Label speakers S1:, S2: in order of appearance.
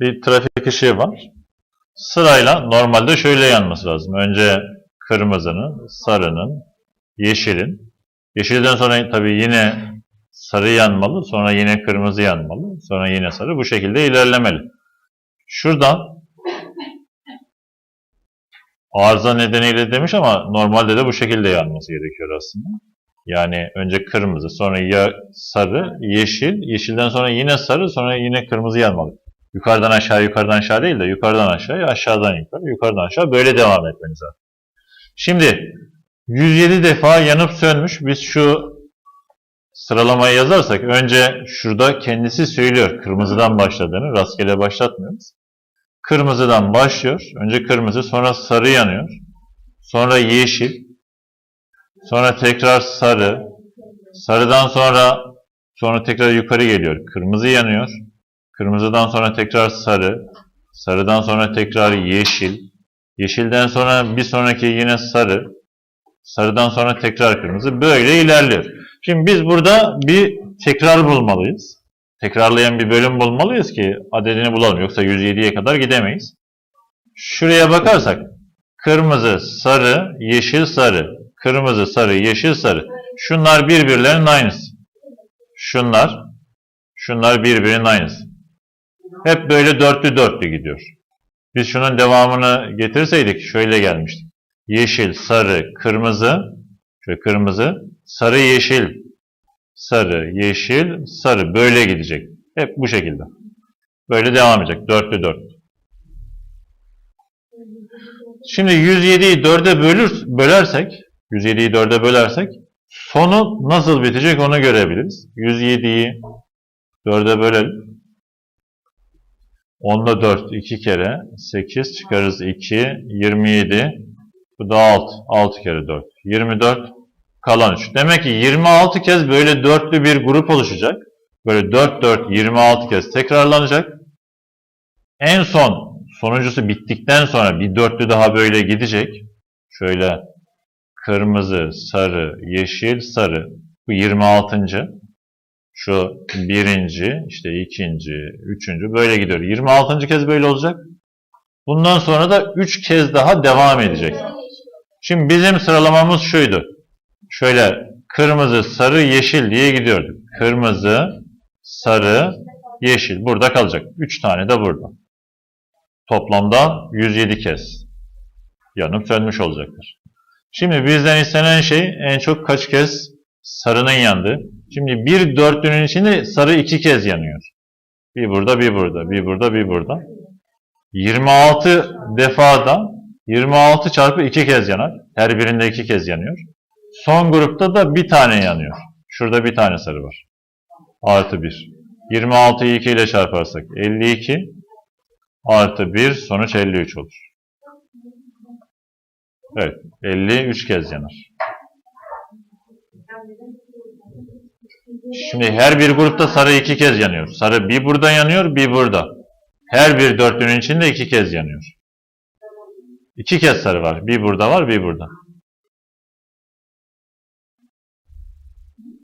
S1: Bir trafik ışığı var. Sırayla normalde şöyle yanması lazım. Önce kırmızının, sarının, yeşilin. Yeşilden sonra tabii yine sarı yanmalı, sonra yine kırmızı yanmalı, sonra yine sarı. Bu şekilde ilerlemeli. Şuradan arıza nedeniyle demiş ama normalde de bu şekilde yanması gerekiyor aslında. Yani önce kırmızı, sonra ya sarı, yeşil, yeşilden sonra yine sarı, sonra yine kırmızı yanmalı. Yukarıdan aşağı, yukarıdan aşağı değil de yukarıdan aşağı, aşağıdan yukarı, yukarıdan aşağı böyle devam etmeniz lazım. Şimdi 107 defa yanıp sönmüş. Biz şu sıralamayı yazarsak önce şurada kendisi söylüyor kırmızıdan başladığını. Rastgele başlatmıyoruz. Kırmızıdan başlıyor. Önce kırmızı, sonra sarı yanıyor. Sonra yeşil. Sonra tekrar sarı. Sarıdan sonra sonra tekrar yukarı geliyor. Kırmızı yanıyor. Kırmızıdan sonra tekrar sarı. Sarıdan sonra tekrar yeşil. Yeşilden sonra bir sonraki yine sarı. Sarıdan sonra tekrar kırmızı. Böyle ilerliyor. Şimdi biz burada bir tekrar bulmalıyız. Tekrarlayan bir bölüm bulmalıyız ki adedini bulalım. Yoksa 107'ye kadar gidemeyiz. Şuraya bakarsak kırmızı, sarı, yeşil, sarı. Kırmızı, sarı, yeşil, sarı. Şunlar birbirlerinin aynısı. Şunlar, şunlar birbirinin aynısı. Hep böyle dörtlü dörtlü gidiyor. Biz şunun devamını getirseydik şöyle gelmiştik. Yeşil, sarı, kırmızı, şöyle kırmızı, sarı, yeşil, sarı, yeşil, sarı böyle gidecek. Hep bu şekilde. Böyle devam edecek. Dörtlü dört. Şimdi 107'yi 4'e bölür, bölersek, 107'yi 4'e bölersek sonu nasıl bitecek onu görebiliriz. 107'yi 4'e bölelim. Onda 4 2 kere 8 çıkarız 2 27 bu da 6 6 kere 4 24 kalan 3. Demek ki 26 kez böyle dörtlü bir grup oluşacak. Böyle 4 4 26 kez tekrarlanacak. En son sonuncusu bittikten sonra bir dörtlü daha böyle gidecek. Şöyle kırmızı, sarı, yeşil, sarı. Bu 26. Şu birinci, işte ikinci, üçüncü böyle gidiyor. 26. kez böyle olacak. Bundan sonra da 3 kez daha devam edecek. Şimdi bizim sıralamamız şuydu. Şöyle kırmızı, sarı, yeşil diye gidiyorduk. Kırmızı, sarı, yeşil. Burada kalacak. 3 tane de burada. Toplamda 107 kez yanıp sönmüş olacaktır. Şimdi bizden istenen şey en çok kaç kez sarının yandığı. Şimdi bir dörtlünün içinde sarı iki kez yanıyor. Bir burada, bir burada, bir burada, bir burada. 26 defada 26 çarpı 2 kez yanar. Her birinde 2 kez yanıyor. Son grupta da bir tane yanıyor. Şurada bir tane sarı var. Artı 1. 26'yı 2 ile çarparsak 52 artı 1 sonuç 53 olur. Evet. 53 kez yanar. Şimdi her bir grupta sarı iki kez yanıyor. Sarı bir burada yanıyor, bir burada. Her bir dörtlünün içinde iki kez yanıyor. İki kez sarı var. Bir burada var, bir burada.